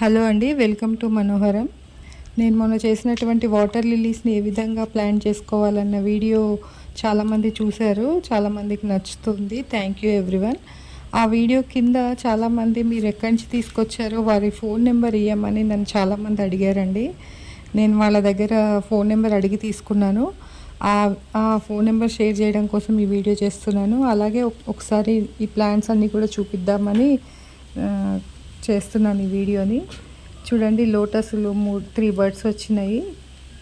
Hello అండి welcome to మనోహరం. నేను మొన్న చేసినటువంటి వాటర్ లిలీస్ని ఏ విధంగా ప్లాన్ చేసుకోవాలన్న వీడియో చాలామంది చూశారు చాలామందికి నచ్చుతుంది. Thank you everyone. ఆ వీడియో కింద చాలామంది మీరు ఎక్కడి నుంచి తీసుకొచ్చారో వారి ఫోన్ నెంబర్ ఇవ్వమని నన్ను చాలామంది అడిగారండి. నేను వాళ్ళ దగ్గర ఫోన్ నెంబర్ అడిగి తీసుకున్నాను. ఆ ఫోన్ నెంబర్ షేర్ చేయడం కోసం ఈ వీడియో చేస్తున్నాను. అలాగే ఒకసారి ఈ ప్లాన్స్ అన్నీ కూడా చూపిద్దామని చేస్తున్నాను ఈ వీడియోని. చూడండి లోటస్లు మూడు త్రీ బర్డ్స్ వచ్చినాయి.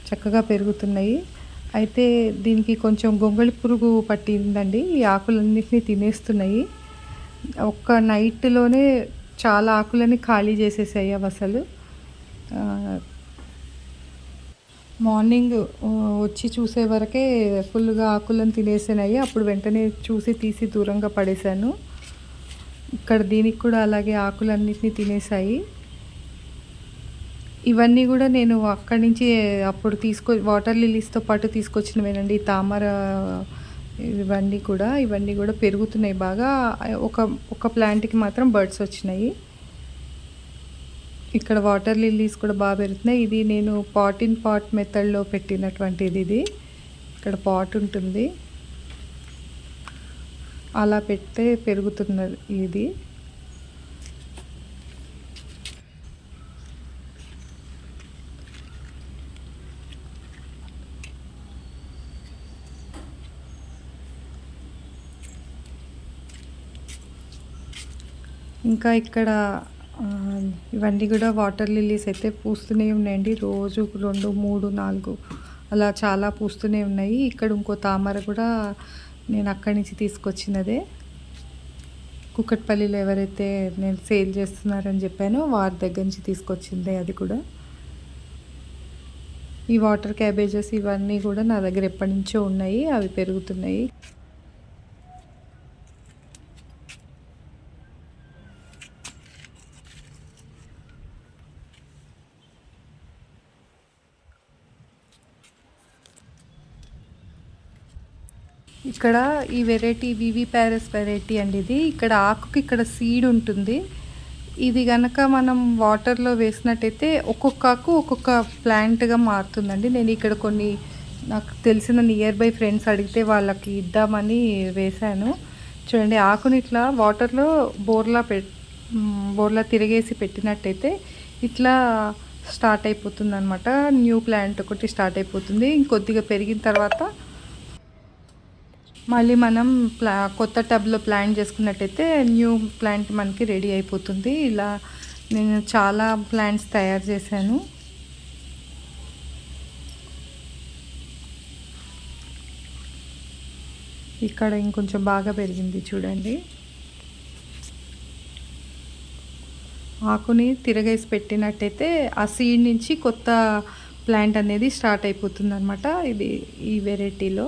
చక్కగా పెరుగుతున్నాయి. అయితే దీనికి కొంచెం గొంగళి పురుగు పట్టిందండి. ఈ ఆకులన్నిటిని తినేస్తున్నాయి. ఒక్క నైట్లోనే చాలా ఆకులని ఖాళీ చేసేసాయి అవి అసలు. మార్నింగ్ వచ్చి చూసే వరకే ఫుల్గా ఆకులను తినేసినాయి. అప్పుడు వెంటనే చూసి తీసి దూరంగా పడేశాను. ఇక్కడ దీనికి కూడా అలాగే ఆకులన్నిటిని తినేసాయి ఇవన్నీ కూడా నేను అక్కడి నుంచి అప్పుడు తీసుకో వాటర్ లిలీస్తో పాటు తీసుకొచ్చినవేనండి. తామర ఇవన్నీ కూడా ఇవన్నీ కూడా పెరుగుతున్నాయి బాగా. ఒక ఒక ప్లాంట్కి మాత్రం బర్డ్స్ వచ్చినాయి. ఇక్కడ వాటర్ లిల్లీస్ కూడా బాగా పెరుగుతున్నాయి. ఇది నేను పాట్ ఇన్ పాట్ మెథడ్లో పెట్టినటువంటిది ఇది. ఇక్కడ పాట్ ఉంటుంది. అలా పెడితే పెరుగుతున్నది ఇది. ఇంకా ఇక్కడ ఇవన్నీ కూడా వాటర్ లిల్లీస్ అయితే పూస్తూనే ఉన్నాయండి. రోజు రెండు మూడు నాలుగు అలా చాలా పూస్తూనే ఉన్నాయి. ఇక్కడ ఇంకో తామర కూడా నేను అక్కడి నుంచి తీసుకొచ్చినదే. కుక్కట్పల్లిలో ఎవరైతే నేను సేల్ చేస్తున్నారని చెప్పానో వారి దగ్గర నుంచి తీసుకొచ్చిందే అది కూడా. ఈ వాటర్ క్యాబేజెస్ ఇవన్నీ కూడా నా దగ్గర ఎప్పటి నుంచో ఉన్నాయి అవి పెరుగుతున్నాయి. ఇక్కడ ఈ వెరైటీ వివి ప్యారెస్ వెరైటీ అండి ఇది. ఇక్కడ ఆకుకి ఇక్కడ సీడ్ ఉంటుంది. ఇది గనక మనం వాటర్లో వేసినట్టయితే ఒక్కొక్క ఆకు ఒక్కొక్క ప్లాంట్గా మారుతుందండి. నేను ఇక్కడ కొన్ని నాకు తెలిసిన నియర్ బై ఫ్రెండ్స్ అడిగితే వాళ్ళకి ఇద్దామని వేశాను. చూడండి ఆకుని ఇట్లా వాటర్లో బోర్లా పె బోర్లా తిరిగేసి పెట్టినట్టయితే ఇట్లా స్టార్ట్ అయిపోతుంది అనమాట న్యూ ప్లాంట్ ఒకటి స్టార్ట్ అయిపోతుంది. ఇంకొద్దిగా పెరిగిన తర్వాత మళ్ళీ మనం ప్లా కొత్త టబ్లో ప్లాన్ చేసుకున్నట్టయితే న్యూ ప్లాంట్ మనకి రెడీ అయిపోతుంది. ఇలా నేను చాలా ప్లాంట్స్ తయారు చేశాను. ఇక్కడ ఇంకొంచెం బాగా పెరిగింది చూడండి. ఆకుని తిరగేసి పెట్టినట్టయితే ఆ సీడ్ నుంచి కొత్త ప్లాంట్ అనేది స్టార్ట్ అయిపోతుంది అనమాట ఇది ఈ వెరైటీలో.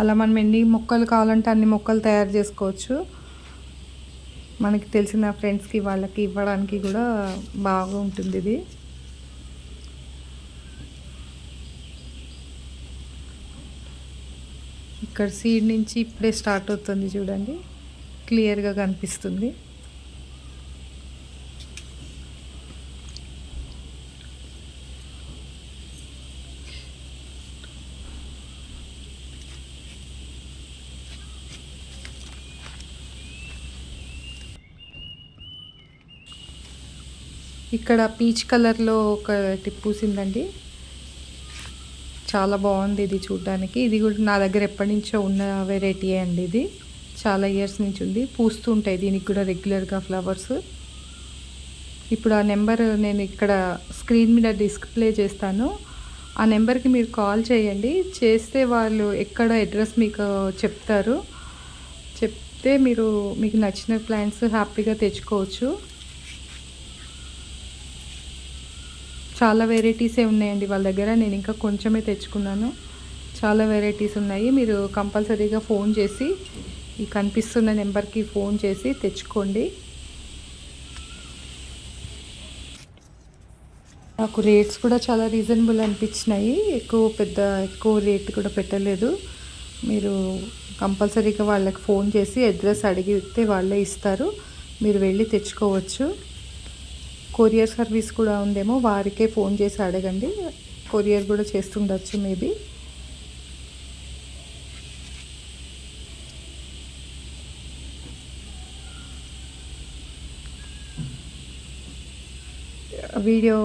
అలా మనం ఎన్ని మొక్కలు కావాలంటే అన్ని మొక్కలు తయారు చేసుకోవచ్చు. మనకి తెలిసిన ఫ్రెండ్స్కి వాళ్ళకి ఇవ్వడానికి కూడా బాగా ఉంటుంది ఇది. ఇక్కడ సీడ్ నుంచి ఇప్పుడే స్టార్ట్ అవుతుంది చూడండి. క్లియర్గా కనిపిస్తుంది. ఇక్కడ పీచ్ కలర్లో ఒకటి పూసిందండి. చాలా బాగుంది ఇది చూడడానికి. ఇది కూడా నా దగ్గర ఎప్పటి నుంచో ఉన్న వెరైటీ అండి ఇది. చాలా ఇయర్స్ నుంచి ఉంది. పూస్తూ ఉంటాయి దీనికి కూడా రెగ్యులర్గా ఫ్లవర్స్ ఇప్పుడు ఆ నెంబర్ నేను ఇక్కడ స్క్రీన్ మీద డిస్ప్లే చేస్తాను. ఆ నెంబర్కి మీరు కాల్ చేయండి. చేస్తే వాళ్ళు ఎక్కడ అడ్రస్ మీకు చెప్తారు. చెప్తే మీరు మీకు నచ్చిన ప్లాంట్స్ హ్యాపీగా తెచ్చుకోవచ్చు. చాలా వెరైటీసే ఉన్నాయండి వాళ్ళ దగ్గర. నేను ఇంకా కొంచెమే తెచ్చుకున్నాను. చాలా వెరైటీస్ ఉన్నాయి. మీరు కంపల్సరీగా ఫోన్ చేసి ఈ కనిపిస్తున్న నెంబర్కి ఫోన్ చేసి తెచ్చుకోండి. నాకు రేట్స్ కూడా చాలా రీజనబుల్ అనిపించినాయి. ఎక్కువ పెద్ద ఎక్కువ రేట్ కూడా పెట్టలేదు. మీరు కంపల్సరీగా వాళ్ళకి ఫోన్ చేసి అడ్రస్ అడిగితే వాళ్ళే ఇస్తారు. మీరు వెళ్ళి తెచ్చుకోవచ్చు. కొరియర్ సర్వీస్ కూడా ఉందేమో వారికే ఫోన్ చేసి అడగండి. కొరియర్ కూడా చేస్తుండొచ్చు మేబీ. వీడియో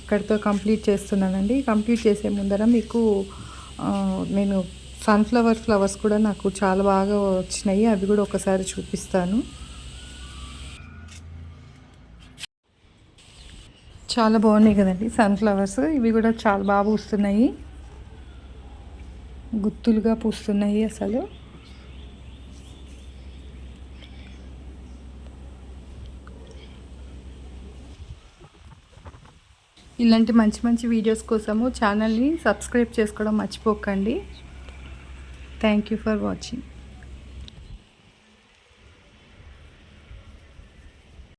ఇక్కడితో కంప్లీట్ చేస్తున్నానండి. కంప్లీట్ చేసే ముందర మీకు నేను సన్ఫ్లవర్ ఫ్లవర్స్ కూడా నాకు చాలా బాగా వచ్చినాయి. అవి కూడా ఒకసారి చూపిస్తాను. చాలా బాగున్నాయి కదండి. సన్ఫ్లవర్స్ ఇవి కూడా చాలా బాగా పూస్తున్నాయి. గుత్తులుగా పూస్తున్నాయి అసలు. ఇలాంటి మంచి మంచి వీడియోస్ కోసము ఛానల్ని సబ్స్క్రైబ్ చేసుకోవడం మర్చిపోకండి. Thank you for watching